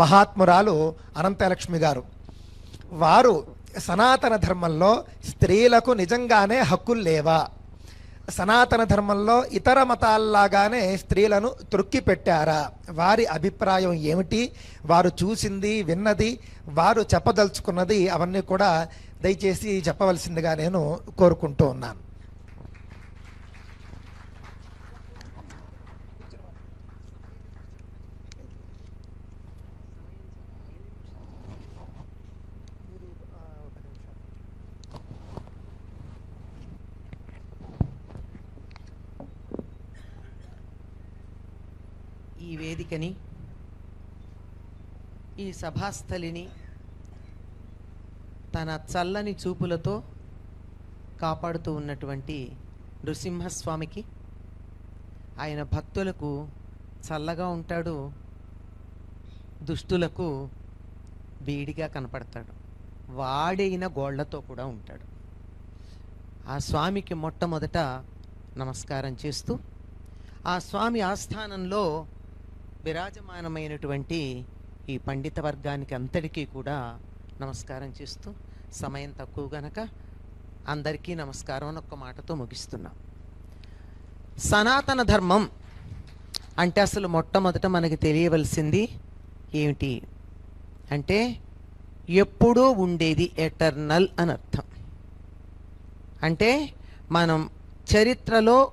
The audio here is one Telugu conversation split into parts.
మహాత్మురాలు అనంతలక్ష్మి గారు. వారు సనాతన ధర్మంలో స్త్రీలకు నిజంగానే హక్కులు లేవా? సనాతన ధర్మంలో ఇతర మతాల్లాగానే స్త్రీలను త్రొక్కి పెట్టారా? వారి అభిప్రాయం ఏమిటి? వారు చూసింది విన్నది వారు చెప్పదలుచుకున్నది అవన్నీ కూడా దయచేసి చెప్పవలసిందిగా నేను కోరుకుంటూ ఉన్నాను ఈ వేదికని ఈ సభాస్థలిని తన చల్లని చూపులతో కాపాడుతూ ఉన్నటువంటి నృసింహస్వామికి ఆయన భక్తులకు చల్లగా ఉంటాడు దుష్టులకు వేడిగా కనపడతాడు వాడైన గోళ్ళతో కూడా ఉంటాడు. ఆ స్వామికి మొట్టమొదట నమస్కారం చేస్తూ ఆ స్వామి ఆస్థానంలో విరాజమానమైనటువంటి ఈ పండిత వర్గానికి అంతటికీ కూడా నమస్కారం చేస్తూ సమయం తక్కువ గనక అందరికీ నమస్కారం అని ఒక్క మాటతో ముగిస్తున్నాం. సనాతన ధర్మం అంటే అసలు మొట్టమొదట మనకి తెలియవలసింది ఏమిటి? అంటే ఎప్పుడూ ఉండేది ఎటర్నల్ అని అర్థం. అంటే మనం చరిత్రలో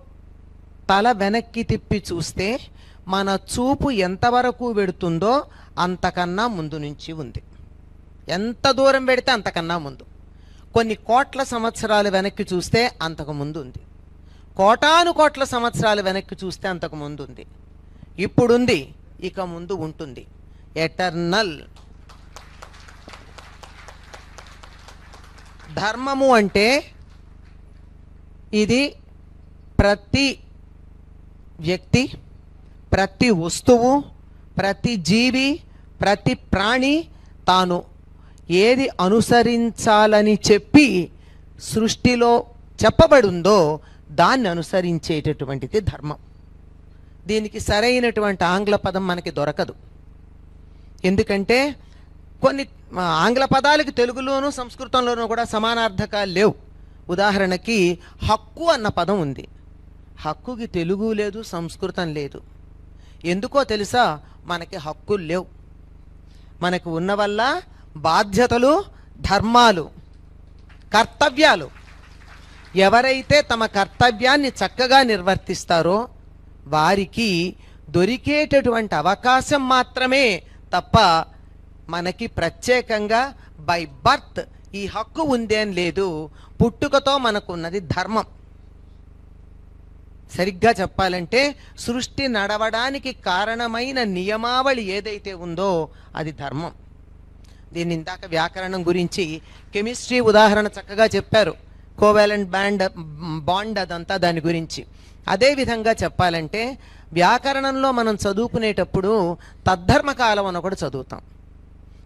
తల వెనక్కి తిప్పి చూస్తే మన చూపు ఎంతవరకు పెడుతుందో అంతకన్నా ముందు నుంచి ఉంది. ఎంత దూరం పెడితే అంతకన్నా ముందు. కొన్ని కోట్ల సంవత్సరాలు వెనక్కి చూస్తే అంతకు ముందు ఉంది. కోటాను కోట్ల సంవత్సరాలు వెనక్కి చూస్తే అంతకు ముందు ఉంది. ఇప్పుడుంది ఇక ముందు ఉంటుంది. ఎటర్నల్. ధర్మము అంటే ఇది ప్రతి వ్యక్తి ప్రతి వస్తువు ప్రతి జీవి ప్రతి ప్రాణి తాను ఏది అనుసరించాలని చెప్పి సృష్టిలో చెప్పబడుందో దాన్ని అనుసరించేటటువంటిది ధర్మం. దీనికి సరైనటువంటి ఆంగ్ల పదం మనకి దొరకదు. ఎందుకంటే కొన్ని ఆంగ్ల పదాలకి తెలుగులోను సంస్కృతంలోనూ కూడా సమానార్థకాలు లేవు. ఉదాహరణకి హక్కు అన్న పదం ఉంది. హక్కుకి తెలుగు లేదు సంస్కృతం లేదు. ఎందుకో తెలుసా? మనకి హక్కులు లేవు. మనకు ఉన్న వల్ల బాధ్యతలు ధర్మాలు కర్తవ్యాలు. ఎవరైతే తమ కర్తవ్యాన్ని చక్కగా నిర్వర్తిస్తారో వారికి దొరికేటటువంటి అవకాశం మాత్రమే తప్ప మనకి ప్రత్యేకంగా బై బర్త్ ఈ హక్కు ఉంది అని లేదు. పుట్టుకతో మనకున్నది ధర్మం. సరిగ్గా చెప్పాలంటే సృష్టి నడవడానికి కారణమైన నియమావళి ఏదైతే ఉందో అది ధర్మం. దీన్ని ఇందాక వ్యాకరణం గురించి కెమిస్ట్రీ ఉదాహరణ చక్కగా చెప్పారు. కోవాలెంట్ బ్యాండ్ బాండ్ అదంతా దాని గురించి. అదేవిధంగా చెప్పాలంటే వ్యాకరణంలో మనం చదువుకునేటప్పుడు తద్ధర్మకాలం అని ఒకటి చదువుతాం.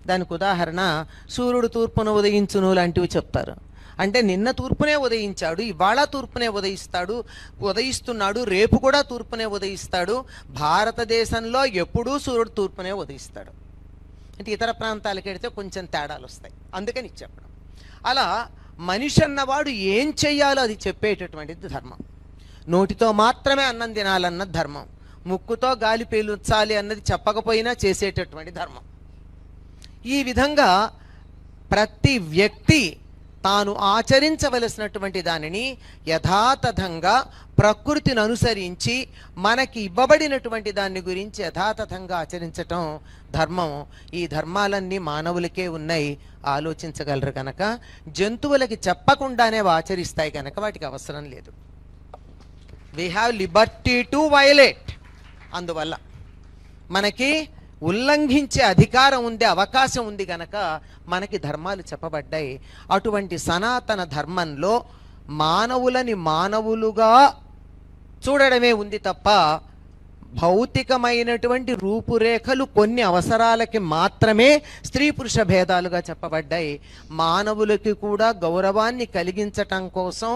దానికి ఉదాహరణ సూర్యుడు తూర్పున ఉదయించును లాంటివి చెప్తారు. అంటే నిన్న తూర్పునే ఉదయించాడు ఇవాళ తూర్పునే ఉదయిస్తాడు ఉదయిస్తున్నాడు రేపు కూడా తూర్పునే ఉదయిస్తాడు భారతదేశంలో ఎప్పుడూ సూర్యుడు తూర్పునే ఉదయిస్తాడు. అంటే ఇతర ప్రాంతాలకు వెడితే కొంచెం తేడాలు వస్తాయి. అందుకని చెప్పడం. అలా మనిషి అన్నవాడు ఏం చెయ్యాలో అది చెప్పేటటువంటిది ధర్మం. నోటితో మాత్రమే అన్నం తినాలన్న ధర్మం. ముక్కుతో గాలి పీలుచాలి అన్నది చెప్పకపోయినా చేసేటటువంటి ధర్మం. ఈ విధంగా ప్రతి వ్యక్తి తాను ఆచరించవలసినటువంటి దానిని యథాతథంగా ప్రకృతిని అనుసరించి మనకి ఇవ్వబడినటువంటి దాని గురించి యథాతథంగా ఆచరించటం ధర్మం. ఈ ధర్మాలన్నీ మానవులకే ఉన్నాయి. ఆలోచించగలరు కనుక జంతువులకి చెప్పకుండానే ఆచరిస్తాయి కనుక వాటికి అవసరం లేదు. We have liberty to violate అందువల్ల మనకి ఉల్లంఘించే అధికారం ఉండే అవకాశం ఉంది గనక మనకి ధర్మాలు చెప్పబడ్డాయి. అటువంటి సనాతన ధర్మంలో మానవులని మానవులుగా చూడడమే ఉంది తప్ప భౌతికమైనటువంటి రూపురేఖలు కొన్ని అవసరాలకి మాత్రమే స్త్రీ పురుష భేదాలుగా చెప్పబడ్డాయి. మానవులకి కూడా గౌరవాన్ని కలిగించటం కోసం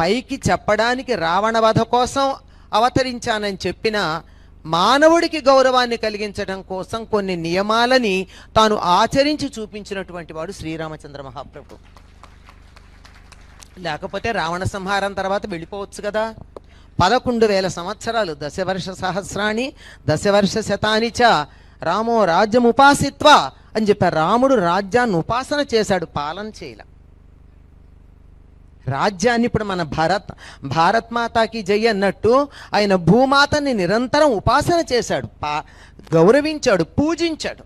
పైకి చెప్పడానికి రావణ వధ కోసం అవతరించానని చెప్పిన మానవుడికి గౌరవాన్ని కలిగించడం కోసం కొన్ని నియమాలని తాను ఆచరించి చూపించినటువంటి వాడు శ్రీరామచంద్ర మహాప్రభు. లేకపోతే రావణ సంహారం తర్వాత వెళ్ళిపోవచ్చు కదా. పదకొండు వేల సంవత్సరాలు దశవర్ష సహస్రాన్ని దశవర్ష శతాని చ రామో రాజ్యం ఉపాసిత్వ అని చెప్పారు రాముడు రాజ్యాన్ని ఉపాసన చేశాడు పాలన చేయలే. రాజ్యాన్ని ఇప్పుడు మన భారత్ భారత్ మాతాకి జై అన్నట్టు ఆయన భూమాతని నిరంతరం ఉపాసన చేశాడు పా గౌరవించాడు పూజించాడు.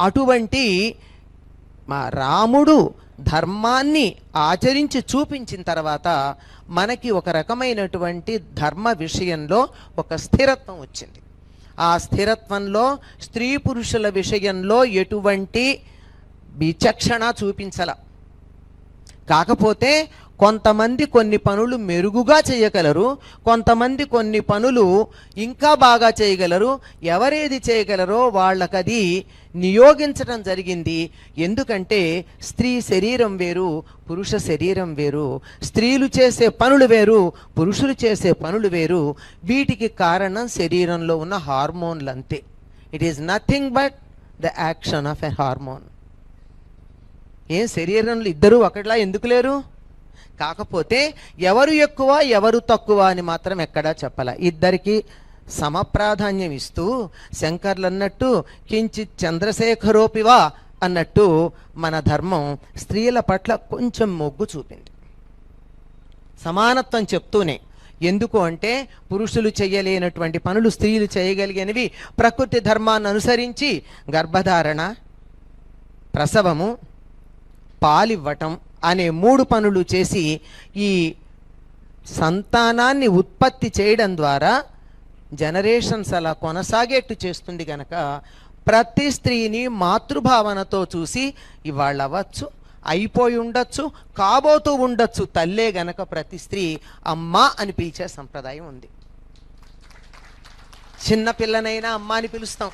అటువంటి మా రాముడు ధర్మాన్ని ఆచరించి చూపించిన తర్వాత మనకి ఒక రకమైనటువంటి ధర్మ విషయంలో ఒక స్థిరత్వం వచ్చింది. ఆ స్థిరత్వంలో స్త్రీ పురుషుల విషయంలో ఎటువంటి విచక్షణ చూపించల. కాకపోతే కొంతమంది కొన్ని పనులు మెరుగుగా చేయగలరు కొంతమంది కొన్ని పనులు ఇంకా బాగా చేయగలరు. ఎవరేది చేయగలరో వాళ్ళకది నియోగించడం జరిగింది. ఎందుకంటే స్త్రీ శరీరం వేరు పురుష శరీరం వేరు. స్త్రీలు చేసే పనులు వేరు పురుషులు చేసే పనులు వేరు. వీటికి కారణం శరీరంలో ఉన్న హార్మోన్లు అంతే. It is nothing but the action of a hormone ఏం శరీరంలో ఇద్దరు ఒకటిలా ఎందుకు లేరు? కాకపోతే ఎవరు ఎక్కువ ఎవరు తక్కువ అని మాత్రం ఎక్కడా చెప్పాల. ఇద్దరికి సమప్రాధాన్యం ఇస్తూ శంకర్లు అన్నట్టు కించిత్ చంద్రశేఖరోపివా అన్నట్టు మన ధర్మం స్త్రీల పట్ల కొంచెం మొగ్గు చూపింది. సమానత్వం చెప్తూనే ఎందుకు అంటే పురుషులు చేయలేనటువంటి పనులు స్త్రీలు చేయగలిగినవి ప్రకృతి ధర్మాన్ని అనుసరించి గర్భధారణ ప్రసవము పాలివ్వటం అనే మూడు పనులు చేసి ఈ సంతానాన్ని ఉత్పత్తి చేయడం ద్వారా జనరేషన్స్ అలా కొనసాగేట్టు చేస్తుంది కనుక ప్రతి స్త్రీని మాతృభావనతో చూసి ఇవాళ అవ్వచ్చు అయిపోయి ఉండొచ్చు కాబోతూ ఉండొచ్చు తల్లే గనక ప్రతి స్త్రీ అమ్మ అని పిలిచే సంప్రదాయం ఉంది. చిన్న పిల్లనైనా అమ్మ అని పిలుస్తాం.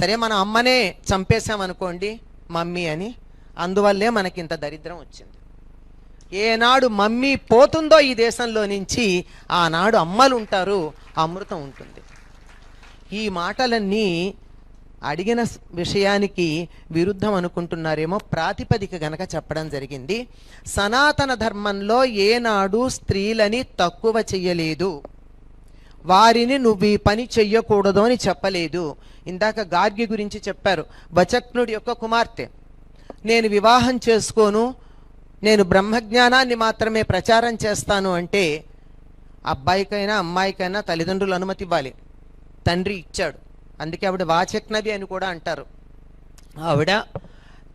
సరే మన అమ్మనే చంపేశామనుకోండి మమ్మీ అని అందువల్లే మనకి ఇంత దరిద్రం వచ్చింది. ఏనాడు మమ్మీ పోతుందో ఈ దేశంలో నుంచి ఆనాడు అమ్మలు ఉంటారు అమృతం ఉంటుంది. ఈ మాటలన్నీ అడిగిన విషయానికి విరుద్ధం అనుకుంటున్నారేమో ప్రాతిపదిక గనక చెప్పడం జరిగింది. సనాతన ధర్మంలో ఏనాడు స్త్రీలని తక్కువ చెయ్యలేదు. వారిని నువ్వు ఈ పని చెయ్యకూడదు అని చెప్పలేదు. ఇందాక గార్గి గురించి చెప్పారు వచక్నుడి యొక్క కుమార్తె. నేను వివాహం చేసుకోను నేను బ్రహ్మజ్ఞానాన్ని మాత్రమే ప్రచారం చేస్తాను అంటే అబ్బాయికైనా అమ్మాయికైనా తల్లిదండ్రులు అనుమతి ఇవ్వాలి. తండ్రి ఇచ్చాడు. అందుకే ఆవిడ వాచక్నవి అని కూడా అంటారు. ఆవిడ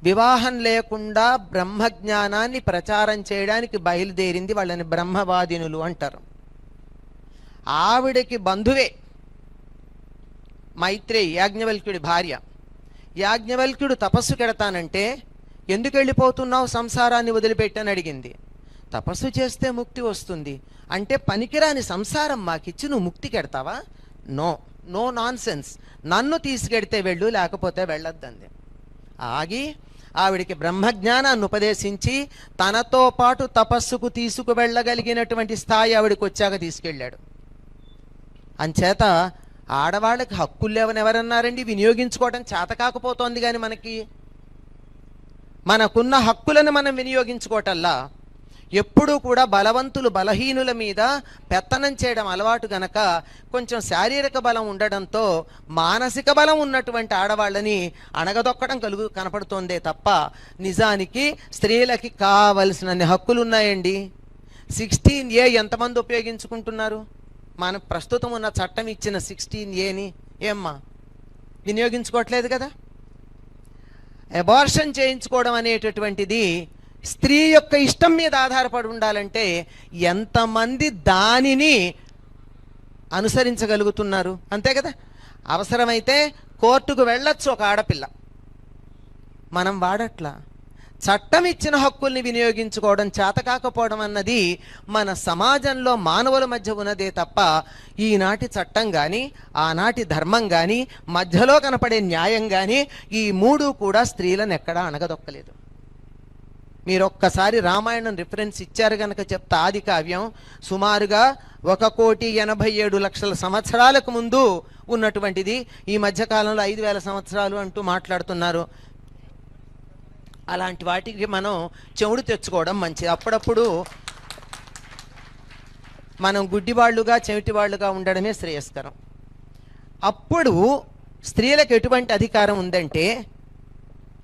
వివాహం లేకుండా బ్రహ్మజ్ఞానాన్ని ప్రచారం చేయడానికి బయలుదేరింది వాళ్ళని బ్రహ్మవాదినులు అంటారు. ఆవిడకి బంధువే మైత్రేయి యాజ్ఞవల్క్యుడి భార్య. యాజ్ఞవల్క్యుడు తపస్సు కెడతానంటే ఎందుకు వెళ్ళిపోతున్నావు సంసారాన్ని వదిలిపెట్టని అడిగింది. తపస్సు చేస్తే ముక్తి వస్తుంది. అంటే పనికిరాని సంసారం మాకిచ్చి నువ్వు ముక్తి కెడతావా? నో నో నాన్ సెన్స్ నన్ను తీసుకెడితే వెళ్ళు లేకపోతే వెళ్ళొద్దంది. ఆగి ఆవిడికి బ్రహ్మజ్ఞానాన్ని ఉపదేశించి తనతో పాటు తపస్సుకు తీసుకు వెళ్ళగలిగినటువంటి స్థాయి ఆవిడికి వచ్చాక తీసుకెళ్ళాడు. అంచేత ఆడవాళ్ళకి హక్కులు లేవని ఎవరన్నారండి? వినియోగించుకోవడం చేత కాకపోతోంది కానీ మనకి. మనకున్న హక్కులను మనం వినియోగించుకోవటల్లా ఎప్పుడూ కూడా బలవంతులు బలహీనుల మీద పెత్తనం చేయడం అలవాటు గనక కొంచెం శారీరక బలం ఉండడంతో మానసిక బలం ఉన్నటువంటి ఆడవాళ్ళని అణగదొక్కడం కలుగు కనపడుతోందే తప్ప నిజానికి స్త్రీలకి కావలసినన్ని హక్కులు ఉన్నాయండి సిక్స్టీన్ ఏ ఎంతమంది ఉపయోగించుకుంటున్నారు? మన ప్రస్తుతం ఉన్న చట్టం ఇచ్చిన సిక్స్టీన్ ఏని ఏమ్మా? వినియోగించుకోవట్లేదు కదా? అబార్షన్ చేయించుకోవడం అనేటటువంటిది స్త్రీ యొక్క ఇష్టం మీద ఆధారపడి ఉండాలంటే ఎంతమంది దానిని అనుసరించగలుగుతున్నారు? అంతే కదా? అవసరమైతే కోర్టుకు వెళ్ళొచ్చు ఒక ఆడపిల్ల. మనం వాడట్లా? చట్టం ఇచ్చిన హక్కుల్ని వినియోగించుకోవడం చేతకాకపోవడం అన్నది మన సమాజంలో మానవుల మధ్య ఉన్నదే తప్ప ఈనాటి చట్టం కానీ ఆనాటి ధర్మం కానీ మధ్యలో కనపడే న్యాయం కానీ ఈ మూడు కూడా స్త్రీలను ఎక్కడా అణగదొక్కలేదు. మీరు ఒక్కసారి రామాయణం రిఫరెన్స్ ఇచ్చారు కనుక చెప్తా ఆది కావ్యం సుమారుగా ఒక కోటి ఎనభై ఏడు లక్షల సంవత్సరాలకు ముందు ఉన్నటువంటిది. ఈ మధ్యకాలంలో ఐదు వేల సంవత్సరాలు అంటూ మాట్లాడుతున్నారు. అలాంటి వాటికి మనం చెవుడు తెచ్చుకోవడం మంచిది. అప్పుడప్పుడు మనం గుడ్డివాళ్ళుగా చెవిటివాళ్ళుగా ఉండడమే శ్రేయస్కరం. అప్పుడు స్త్రీలకు ఎటువంటి అధికారం ఉందంటే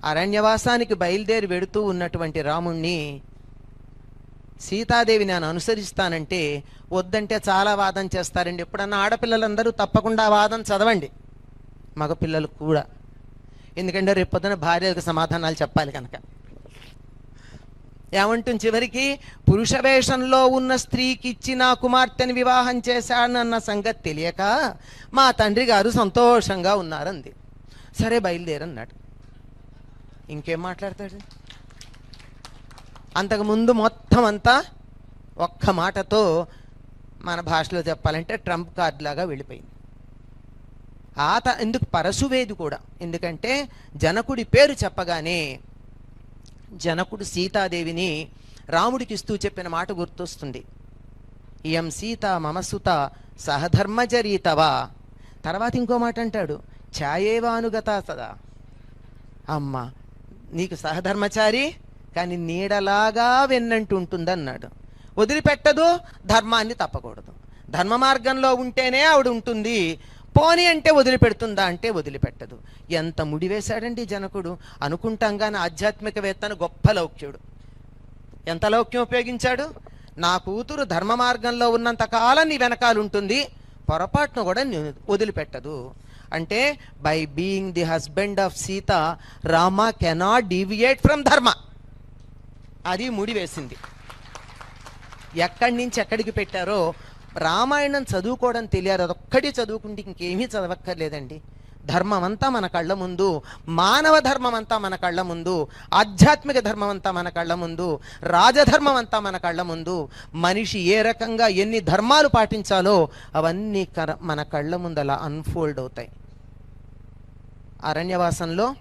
అరణ్యవాసానికి బయలుదేరి వెడుతూ ఉన్నటువంటి రాముణ్ణి సీతాదేవి నేను అనుసరిస్తానంటే వద్దంటే చాలా వాదం చేస్తారండి. ఎప్పుడన్నా ఆడపిల్లలందరూ తప్పకుండా వాదం చదవండి. మగపిల్లలు కూడా. ఎందుకంటే రేపు పొద్దున భార్యలకు సమాధానాలు చెప్పాలి కనుక. ఏమంటుంది చివరికి పురుష వేషంలో ఉన్న స్త్రీకి ఇచ్చి నా కుమార్తెని వివాహం చేశానన్న సంగతి తెలియక మా తండ్రి గారు సంతోషంగా ఉన్నారంది. సరే బయలుదేరన్నాడు. ఇంకేం మాట్లాడతాడు? అంతకుముందు మొత్తం అంతా ఒక్క మాటతో మన భాషలో చెప్పాలంటే ట్రంప్ కార్డ్ లాగా వెళ్ళిపోయింది. ఆత ఎందుకు పరశువేది కూడా? ఎందుకంటే జనకుడి పేరు చెప్పగానే జనకుడు సీతాదేవిని రాముడికి ఇస్తూ చెప్పిన మాట గుర్తొస్తుంది. ఇయం సీత మమసుత సహధర్మచరీతవా తర్వాత ఇంకో మాట అంటాడు ఛాయేవానుగత సదా. అమ్మ నీకు సహధర్మచారి కానీ నీడలాగా వెన్నంటూ ఉంటుందన్నాడు వదిలిపెట్టదు ధర్మాన్ని తప్పకూడదు. ధర్మ మార్గంలో ఉంటేనే ఆవిడ ఉంటుంది పోని అంటే వదిలిపెడుతుందా అంటే వదిలిపెట్టదు. ఎంత ముడివేశాడండి జనకుడు. అనుకుంటాంగానే ఆధ్యాత్మికవేత్తను గొప్ప లౌక్యుడు. ఎంత లౌక్యం ఉపయోగించాడు? నా కూతురు ధర్మ మార్గంలో ఉన్నంత కాలం నీ వెనకాల ఉంటుంది. పొరపాటును కూడా వదిలిపెట్టదు. అంటే by being the husband of Sita Rama cannot deviate from dharma అది ముడి వేసింది. ఎక్కడి నుంచి ఎక్కడికి పెట్టారో రామాయణం చదువుకోవడం తెలియాలి. అదొక్కటి చదువుకుంటే ఇంకేమీ చదవక్కర్లేదండి. ధర్మం అంతా మన కళ్ళ ముందు మానవ ధర్మం అంతా మన కళ్ళ ముందు ఆధ్యాత్మిక ధర్మం అంతా మన కళ్ళ ముందు రాజధర్మం అంతా మన కళ్ళ ముందు మనిషి ఏ రకంగా ఎన్ని ధర్మాలు పాటించాలో అవన్నీ కర- మన కళ్ళ ముందు అలా అన్ఫోల్డ్ అవుతాయి. అరణ్యవాసంలో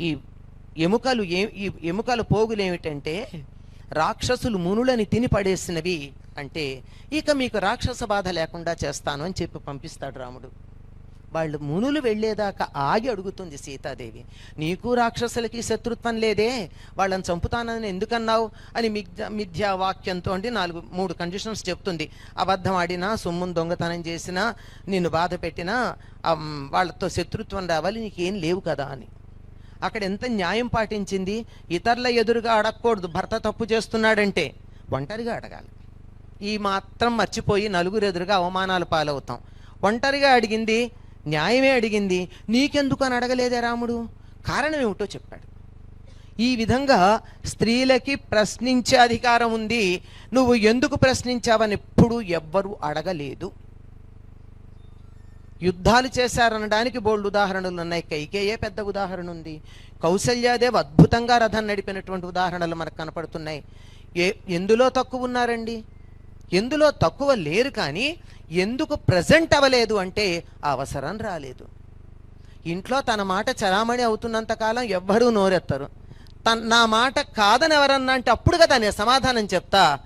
ఈ ఎముకలు ఏ ఈ ఎముకల పోగులు ఏమిటంటే రాక్షసులు మునులని తిని పడేసినవి. అంటే ఇక మీకు రాక్షస బాధ లేకుండా చేస్తాను అని చెప్పి పంపిస్తాడు రాముడు. వాళ్ళు మునులు వెళ్ళేదాకా ఆగి అడుగుతుంది సీతాదేవి నీకు రాక్షసులకి శత్రుత్వం లేదే వాళ్ళని చంపుతానని ఎందుకన్నావు? అని మిథ్యా వాక్యంతో అంటే నాలుగు మూడు కండిషన్స్ చెప్తుంది. అబద్ధం ఆడినా సొమ్మును దొంగతనం చేసినా నిన్ను బాధ పెట్టినా వాళ్ళతో శత్రుత్వం రావాలి నీకేం లేవు కదా అని. అక్కడ ఎంత న్యాయం పాటించింది? ఇతరుల ఎదురుగా అడగకూడదు భర్త తప్పు చేస్తున్నాడంటే. ఒంటరిగా అడగాలి. ఈ మాత్రం మర్చిపోయి నలుగురు ఎదురుగా అవమానాలు పాలవుతాం. ఒంటరిగా అడిగింది న్యాయమే అడిగింది నీకెందుకు అని అడగలేదే రాముడు? కారణం ఏమిటో చెప్పాడు. ఈ విధంగా స్త్రీలకి ప్రశ్నించే అధికారం ఉంది. నువ్వు ఎందుకు ప్రశ్నించావని ఎప్పుడు ఎవ్వరూ అడగలేదు. యుద్ధాలు చేశారనడానికి బోల్డ్ ఉదాహరణలు ఉన్నాయి. కైకేయే పెద్ద ఉదాహరణ ఉంది. కౌసల్యాదేవి అద్భుతంగా రథం నడిపినటువంటి ఉదాహరణలు మనకు కనపడుతున్నాయి. ఏ ఎందులో తక్కువ ఉన్నారండి? ఎందులో తక్కువ లేరు కానీ ఎందుకు ప్రజెంట్ అవ్వలేదు అంటే ఆ అవసరం రాలేదు. ఇంట్లో తన మాట చలామణి అవుతున్నంత కాలం ఎవ్వరూ నోరెత్తరు. తన నా మాట కాదని ఎవరన్నా అంటే అప్పుడు కదా నేను సమాధానం చెప్తా.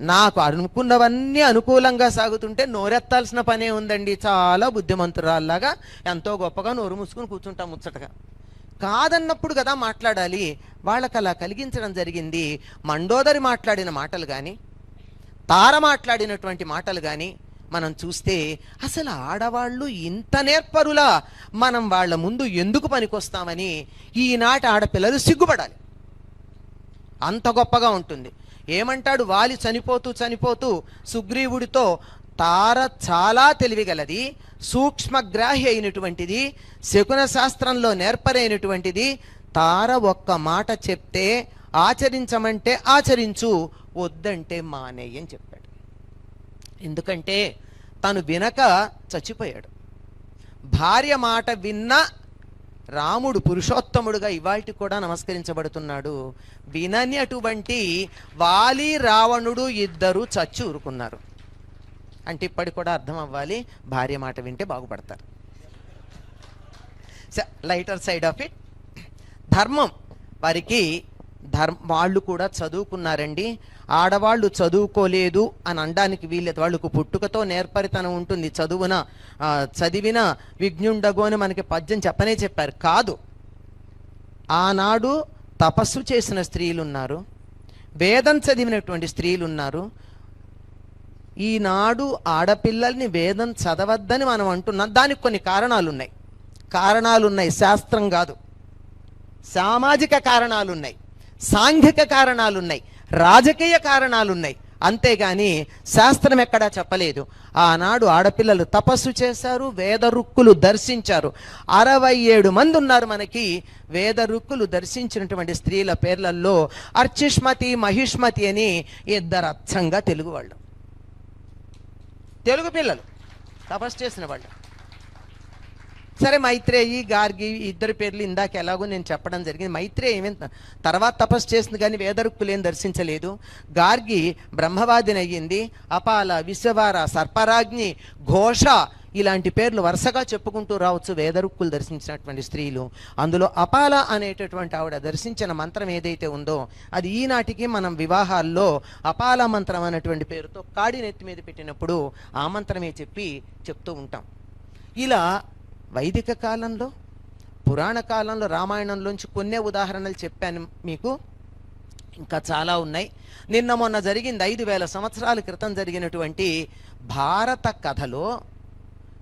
నాకు అనుకున్నవన్నీ అనుకూలంగా సాగుతుంటే నోరెత్తాల్సిన పనే ఉందండి. చాలా బుద్ధిమంతురాల్లాగా ఎంతో గొప్పగా నోరు మూసుకుని కూర్చుంటాం ముచ్చటగా. కాదన్నప్పుడు కదా మాట్లాడాలి. వాళ్ళకి అలా కలిగించడం జరిగింది. మండోదరి మాట్లాడిన మాటలు కానీ తార మాట్లాడినటువంటి మాటలు కానీ మనం చూస్తే అసలు ఆడవాళ్ళు ఇంత నేర్పరులా? మనం వాళ్ళ ముందు ఎందుకు పనికొస్తామని ఈనాటి ఆడపిల్లలు సిగ్గుపడాలి. అంత గొప్పగా ఉంటుంది. ఏమంటాడు? వాలి చనిపోతూ చనిపోతూ సుగ్రీవుడితో తార చాలా తెలివిగలది సూక్ష్మగ్రాహి అయినటువంటిది శకున శాస్త్రంలో నేర్పరైనటువంటిది తార ఒక్క మాట చెప్తే ఆచరించమంటే ఆచరించు వద్దంటే మానేయ్ అని చెప్పాడు. ఎందుకంటే తను వినక చచ్చిపోయాడు. భార్య మాట విన్న రాముడు పురుషోత్తముడుగా ఇవాల్టి కూడా నమస్కరించబడుతున్నాడు. వినని అటువంటి వాలి రావణుడు ఇద్దరు చచ్చి ఊరుకున్నారు. అంటే ఇప్పటికి కూడా అర్థం అవ్వాలి భార్య మాట వింటే బాగుపడతారు. Lighter side of it. ధర్మం వారికి ధర్మ వాళ్ళు కూడా చదువుకున్నారండి. ఆడవాళ్ళు చదువుకోలేదు అని అనడానికి వీళ్ళది వాళ్ళకు పుట్టుకతో నేర్పరితనం ఉంటుంది. చదువున చదివిన విజ్ఞుండగు అని మనకి పద్యం చెప్పనే చెప్పారు. కాదు. ఆనాడు తపస్సు చేసిన స్త్రీలు ఉన్నారు వేదం చదివినటువంటి స్త్రీలు ఉన్నారు ఈనాడు ఆడపిల్లల్ని వేదం చదవద్దని మనం అంటున్నాం. దానికి కొన్ని కారణాలు ఉన్నాయి కారణాలు ఉన్నాయి శాస్త్రం కాదు. సామాజిక కారణాలు ఉన్నాయి సాంఘిక కారణాలున్నాయి రాజకీయ కారణాలున్నాయి. అంతేగాని శాస్త్రం ఎక్కడా చెప్పలేదు. ఆనాడు ఆడపిల్లలు తపస్సు చేశారు వేదరుక్కులు దర్శించారు. అరవై ఏడు మంది ఉన్నారు మనకి వేదరుక్కులు దర్శించినటువంటి స్త్రీల పేర్లలో అర్చిష్మతి మహిష్మతి అని ఇద్దరు అచ్చంగా తెలుగు వాళ్ళు. తెలుగు పిల్లలు తపస్సు చేసిన వాళ్ళు. సరే మైత్రేయి గార్గి ఇద్దరు ఇద్దరి పేర్లు ఇందాక ఎలాగో నేను చెప్పడం జరిగింది. మైత్రేయి ఏమేం తర్వాత తపస్సు చేసింది కానీ వేదరుక్కులు ఏం దర్శించలేదు. గార్గి బ్రహ్మవాదిని అయ్యింది అపాల విశ్వవార సర్పరాజ్ఞి ఘోష ఇలాంటి పేర్లు వరుసగా చెప్పుకుంటూ రావచ్చు వేదరుక్కులు దర్శించినటువంటి స్త్రీలు. అందులో అపాల అనేటటువంటి ఆవిడ దర్శించిన మంత్రం ఏదైతే ఉందో అది ఈనాటికి మనం వివాహాల్లో అపాల మంత్రం అనేటువంటి పేరుతో కాడి నెత్తి మీద పెట్టినప్పుడు ఆ మంత్రమే చెప్పి చెప్తూ ఉంటాం. ఇలా వైదిక కాలంలో పురాణ కాలంలో రామాయణంలోంచి కొన్నే ఉదాహరణలు చెప్పాను మీకు. ఇంకా చాలా ఉన్నాయి. నిన్న మొన్న జరిగింది ఐదు వేల సంవత్సరాల క్రితం జరిగినటువంటి భారత కథలో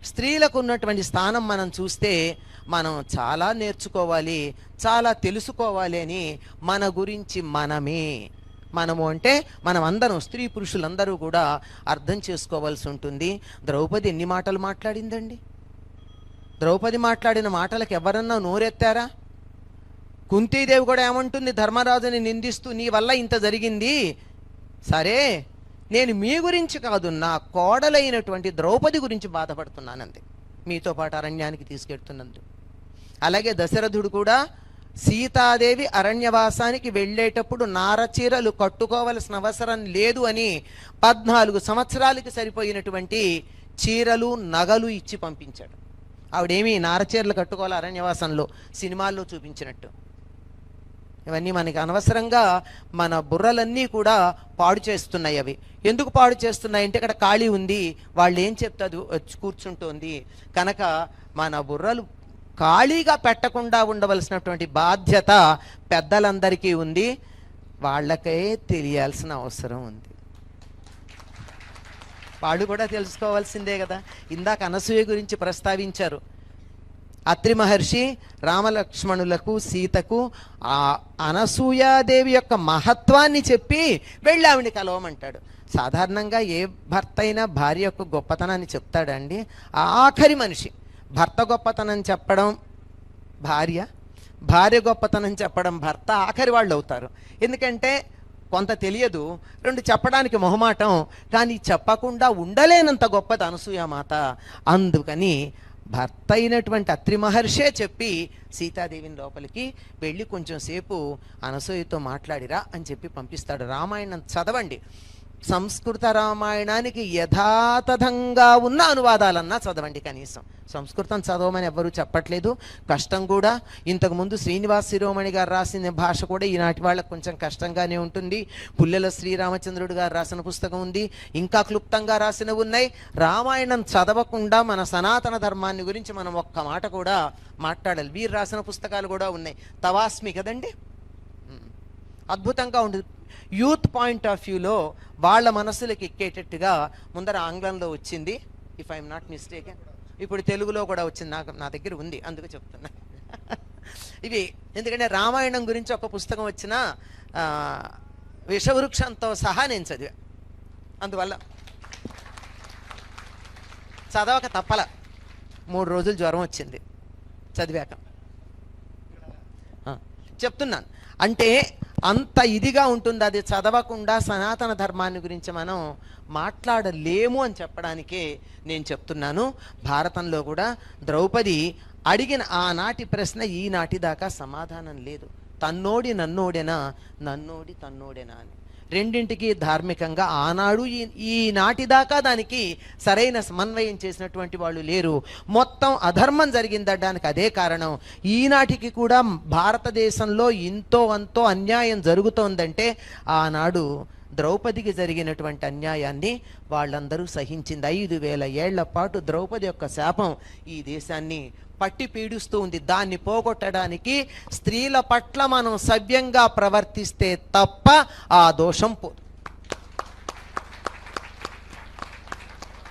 స్త్రీలకు ఉన్నటువంటి స్థానం మనం చూస్తే మనం చాలా నేర్చుకోవాలి చాలా తెలుసుకోవాలి అని మన గురించి మనమే. మనము అంటే మనం అందరం స్త్రీ పురుషులందరూ కూడా అర్థం చేసుకోవాల్సి ఉంటుంది. ద్రౌపది ఎన్ని మాటలు మాట్లాడిందండి? ద్రౌపది మాట్లాడిన మాటలకు ఎవరన్నా నోరెత్తారా? కుంతీదేవి కూడా ఏమంటుంది ధర్మరాజుని నిందిస్తూ నీ వల్ల ఇంత జరిగింది? సరే నేను మీ గురించి కాదు నా కోడలైనటువంటి ద్రౌపది గురించి బాధపడుతున్నానంది. మీతో పాటు అరణ్యానికి తీసుకెళ్తున్నందు. అలాగే దశరథుడు కూడా సీతాదేవి అరణ్యవాసానికి వెళ్ళేటప్పుడు నారచీరలు కట్టుకోవలసిన అవసరం లేదు అని పద్నాలుగు సంవత్సరాలకి సరిపోయినటువంటి చీరలు నగలు ఇచ్చి పంపించాడు. ఆవిడేమి నారచీరలు కట్టుకోవాలి అరణ్యవాసంలో సినిమాల్లో చూపించినట్టు. ఇవన్నీ మనకి అనవసరంగా మన బుర్రలన్నీ కూడా పాడు చేస్తున్నాయి అవి. ఎందుకు పాడు చేస్తున్నాయి అంటే ఇక్కడ ఖాళీ ఉంది వాళ్ళు ఏం చెప్తాదు కూర్చుంటోంది. కనుక మన బుర్రలు ఖాళీగా పెట్టకుండా ఉండవలసినటువంటి బాధ్యత పెద్దలందరికీ ఉంది. వాళ్ళకే తెలియాల్సిన అవసరం ఉంది. వాళ్ళు కూడా తెలుసుకోవాల్సిందే కదా. ఇందాక అనసూయ గురించి ప్రస్తావించారు. అత్రి మహర్షి రామలక్ష్మణులకు సీతకు ఆ అనసూయాదేవి యొక్క మహత్వాన్ని చెప్పి వెళ్ళి ఆవిడ కలవమంటాడు. సాధారణంగా ఏ భర్త అయినా భార్య యొక్క గొప్పతనాన్ని చెప్తాడండి ఆ ఆఖరి మనిషి. భర్త గొప్పతనం చెప్పడం భార్య భార్య గొప్పతనం చెప్పడం భర్త ఆఖరి వాళ్ళు అవుతారు. ఎందుకంటే కొంత తెలియదు రెండు చెప్పడానికి మొహమాటం కానీ చెప్పకుండా ఉండలేనంత గొప్పది అనసూయమాత అందుకని భర్త అయినటువంటి అత్రి మహర్షే చెప్పి సీతాదేవిని లోపలికి వెళ్ళి కొంచెం సేపు అనసూయతో మాట్లాడిరా అని చెప్పి పంపిస్తాడు. రామాయణం చదవండి. సంస్కృత రామాయణానికి యథాతథంగా ఉన్న అనువాదాలన్నా చదవండి కనీసం. సంస్కృతం చదవమని ఎవ్వరూ చెప్పట్లేదు. కష్టం కూడా. ఇంతకుముందు శ్రీనివాస్ శిరోమణి గారు రాసిన భాష కూడా ఈనాటి వాళ్ళకు కొంచెం కష్టంగానే ఉంటుంది. పుల్లెల శ్రీరామచంద్రుడు గారు రాసిన పుస్తకం ఉంది. ఇంకా క్లుప్తంగా రాసినవి ఉన్నాయి. రామాయణం చదవకుండా మన సనాతన ధర్మాన్ని గురించి మనం ఒక్క మాట కూడా మాట్లాడాలి వీరు రాసిన పుస్తకాలు కూడా ఉన్నాయి. తవాస్మి కదండి? అద్భుతంగా ఉంటుంది యూత్ పాయింట్ ఆఫ్ వ్యూలో వాళ్ళ మనసులకు ఎక్కేటట్టుగా ముందర ఆంగ్లంలో వచ్చింది. ఇఫ్ ఐఎమ్ నాట్ మిస్టేక్ ఇప్పుడు తెలుగులో కూడా వచ్చింది. నాకు నా దగ్గర ఉంది. అందుకు చెప్తున్నా. ఇవి ఎందుకంటే రామాయణం గురించి ఒక పుస్తకం వచ్చిన విషవృక్షంతో సహా నేను చదివా. అందువల్ల చదవక తప్పల. మూడు రోజులు జ్వరం వచ్చింది చదివాక. చెప్తున్నాను. అంటే అంత ఇదిగా ఉంటుంది అది చదవకుండా సనాతన ధర్మాన్ని గురించి మనం మాట్లాడలేము అని చెప్పడానికే నేను చెప్తున్నాను. భారతంలో కూడా ద్రౌపది అడిగిన ఆనాటి ప్రశ్న ఈనాటి దాకా సమాధానం లేదు. తన్నోడి నన్నోడెనా? నన్నోడి తన్నోడెనా అని. రెండింటికి ధార్మికంగా ఆనాడు ఈ- ఈనాటి దాకా దానికి సరైన సమన్వయం చేసినటువంటి వాళ్ళు లేరు. మొత్తం అధర్మం జరిగిందడానికి అదే కారణం. ఈనాటికి కూడా భారతదేశంలో ఇంతో అంతో అన్యాయం జరుగుతోందంటే ఆనాడు ద్రౌపదికి జరిగినటువంటి అన్యాయాన్ని వాళ్ళందరూ సహించింది ఐదు వేల ఏళ్ళ పాటు ద్రౌపది యొక్క శాపం ఈ దేశాన్ని పట్టి పీడిస్తూ ఉంది. దాన్ని పోగొట్టడానికి స్త్రీల పట్ల మనం సవ్యంగా ప్రవర్తిస్తే తప్ప ఆ దోషం పోదు.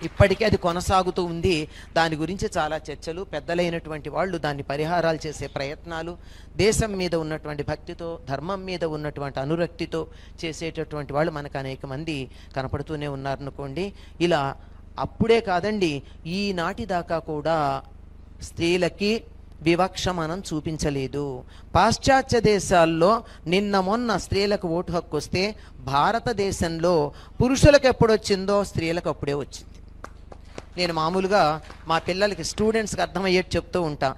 ఇప్పటికీ అది కొనసాగుతూ ఉంది. దాని గురించి చాలా చర్చలు. పెద్దలైనటువంటి వాళ్ళు దాన్ని పరిహారాలు చేసే ప్రయత్నాలు దేశం మీద ఉన్నటువంటి భక్తితో ధర్మం మీద ఉన్నటువంటి అనురక్తితో చేసేటటువంటి వాళ్ళు మనకు అనేక మంది కనపడుతూనే ఉన్నారనుకోండి. ఇలా అప్పుడే కాదండి ఈనాటి దాకా కూడా స్త్రీలకి వివక్ష మనం చూపించలేదు. పాశ్చాత్య దేశాల్లో నిన్న మొన్న స్త్రీలకు ఓటు హక్కు వస్తే భారతదేశంలో పురుషులకు ఎప్పుడొచ్చిందో స్త్రీలకు అప్పుడే వచ్చింది. నేను మామూలుగా మా పిల్లలకి స్టూడెంట్స్కి అర్థమయ్యేట్టు చెప్తూ ఉంటా.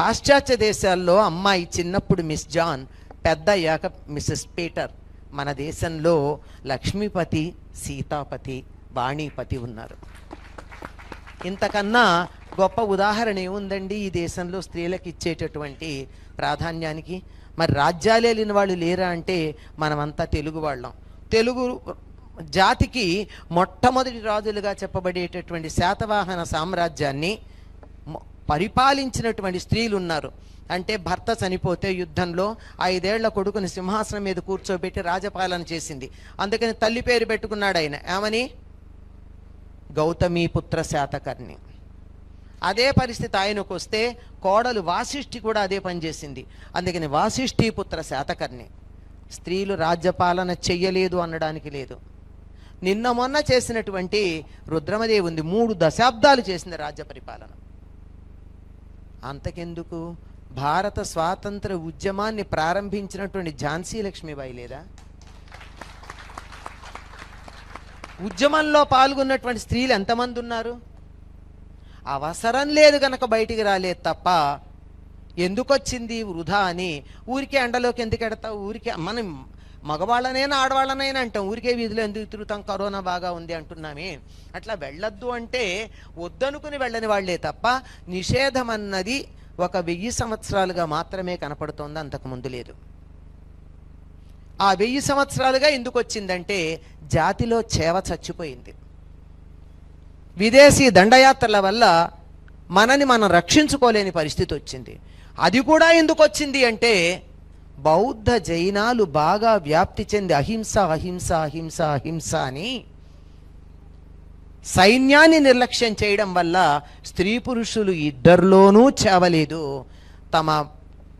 పాశ్చాత్య దేశాల్లో అమ్మాయి చిన్నప్పుడు మిస్ జాన్ పెద్ద అయ్యాక మిస్సెస్ పీటర్. మన దేశంలో లక్ష్మీపతి సీతాపతి వాణీపతి ఉన్నారు. ఇంతకన్నా గొప్ప ఉదాహరణ ఏముందండి ఈ దేశంలో స్త్రీలకు ఇచ్చేటటువంటి ప్రాధాన్యానికి? మరి రాజ్యాలే లేని వాళ్ళు లేరా అంటే మనమంతా తెలుగు వాళ్ళం. తెలుగు జాతికి మొట్టమొదటి రాజులుగా చెప్పబడేటటువంటి శాతవాహన సామ్రాజ్యాన్ని పరిపాలించినటువంటి స్త్రీలు ఉన్నారు అంటే భర్త చనిపోతే యుద్ధంలో ఐదేళ్ళ కొడుకుని సింహాసనం మీద కూర్చోబెట్టి రాజపాలన చేసింది. అందుకని తల్లి పేరు పెట్టుకున్నాడు ఆయన ఏమని? గౌతమీపుత్ర శాతకర్ణి. అదే పరిస్థితి ఆయనకు వస్తే కోడలు వాసిష్ఠి కూడా అదే పనిచేసింది అందుకని వాసిష్ఠీపుత్ర శాతకర్ణి. స్త్రీలు రాజ్యపాలన చెయ్యలేదు అనడానికి లేదు. నిన్న మొన్న చేసినటువంటి రుద్రమదేవి ఉంది మూడు దశాబ్దాలు చేసింది రాజ్య పరిపాలన. అంతకెందుకు? భారత స్వాతంత్ర ఉద్యమాన్ని ప్రారంభించినటువంటి ఝాన్సీ లక్ష్మీబాయి లేదా? ఉద్యమంలో పాల్గొన్నటువంటి స్త్రీలు ఎంతమంది ఉన్నారు? అవసరం లేదు కనుక బయటికి రాలేదు తప్ప ఎందుకు వచ్చింది వృధా అని ఊరికే ఎండలోకి ఎందుకు ఎడతావు? ఊరికే మనం మగవాళ్ళనైనా ఆడవాళ్ళనైనా అంటాం. ఊరికే వీధిలో ఎందుకు తిరుగుతాం? కరోనా బాగా ఉంది అంటున్నామే. అట్లా వెళ్ళొద్దు అంటే వద్దనుకుని వెళ్ళని వాళ్ళే తప్ప నిషేధం అన్నది ఒక వెయ్యి సంవత్సరాలుగా మాత్రమే కనపడుతోంది అంతకు ముందు లేదు. ఆ వెయ్యి సంవత్సరాలుగా ఎందుకు వచ్చిందంటే జాతిలో చేవ చచ్చిపోయింది. విదేశీ దండయాత్రల వల్ల మనని మనం రక్షించుకోలేని పరిస్థితి వచ్చింది అది కూడా ఎందుకు వచ్చింది అంటే బౌద్ధ జైనాలు బాగా వ్యాప్తి చెంది అహింస అహింస అహింస అహింస అని సైన్యాన్ని నిర్లక్ష్యం చేయడం వల్ల స్త్రీ పురుషులు ఇద్దరిలోనూ చేవలేదు. తమ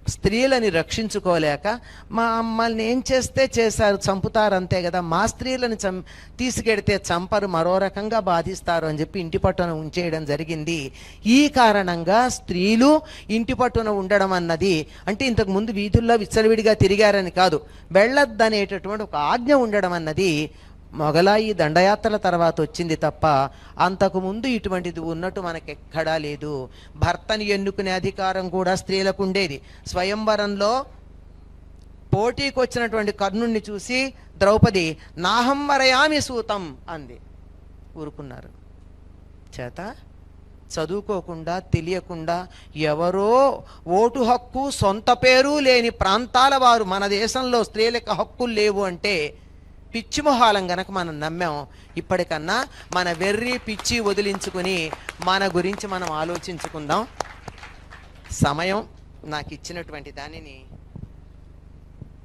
స్త్రీలని రక్షించుకోలేక మా అమ్మల్ని ఏం చేస్తే చేశారు చంపుతారు అంతే కదా. మా స్త్రీలను చం తీసుకెడితే చంపరు మరో రకంగా బాధిస్తారు అని చెప్పి ఇంటి పట్టున ఉంచేయడం జరిగింది. ఈ కారణంగా స్త్రీలు ఇంటి పట్టున ఉండడం అన్నది అంటే ఇంతకు ముందు వీధుల్లో విచ్చలవిడిగా తిరిగారని కాదు. వెళ్ళొద్దనేటటువంటి ఒక ఆజ్ఞ ఉండడం అన్నది మొగలాయి దండయాత్రల తర్వాత వచ్చింది తప్ప అంతకుముందు ఇటువంటిది ఉన్నట్టు మనకెక్కడా లేదు. భర్తని ఎన్నుకునే అధికారం కూడా స్త్రీలకు ఉండేది. స్వయంవరంలో పోటీకి వచ్చినటువంటి కర్ణుణ్ణి చూసి ద్రౌపది నాహం వరయామి సూతం అంది. ఊరుకున్నారు. చేత చదువుకోకుండా తెలియకుండా ఎవరో ఓటు హక్కు సొంత పేరు లేని ప్రాంతాల వారు మన దేశంలో స్త్రీలకు హక్కులు లేవు అంటే పిచ్చి మొహాలం గనక మనం నమ్మాం ఇప్పటికన్నా మన వెర్రి పిచ్చి వదిలించుకుని మన గురించి మనం ఆలోచించుకుందాం. సమయం నాకు ఇచ్చినటువంటి దానిని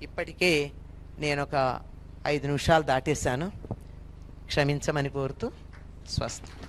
ఇప్పటికే నేను ఒక ఐదు నిమిషాలు దాటేశాను. క్షమించమని కోరుతూ స్వస్తి.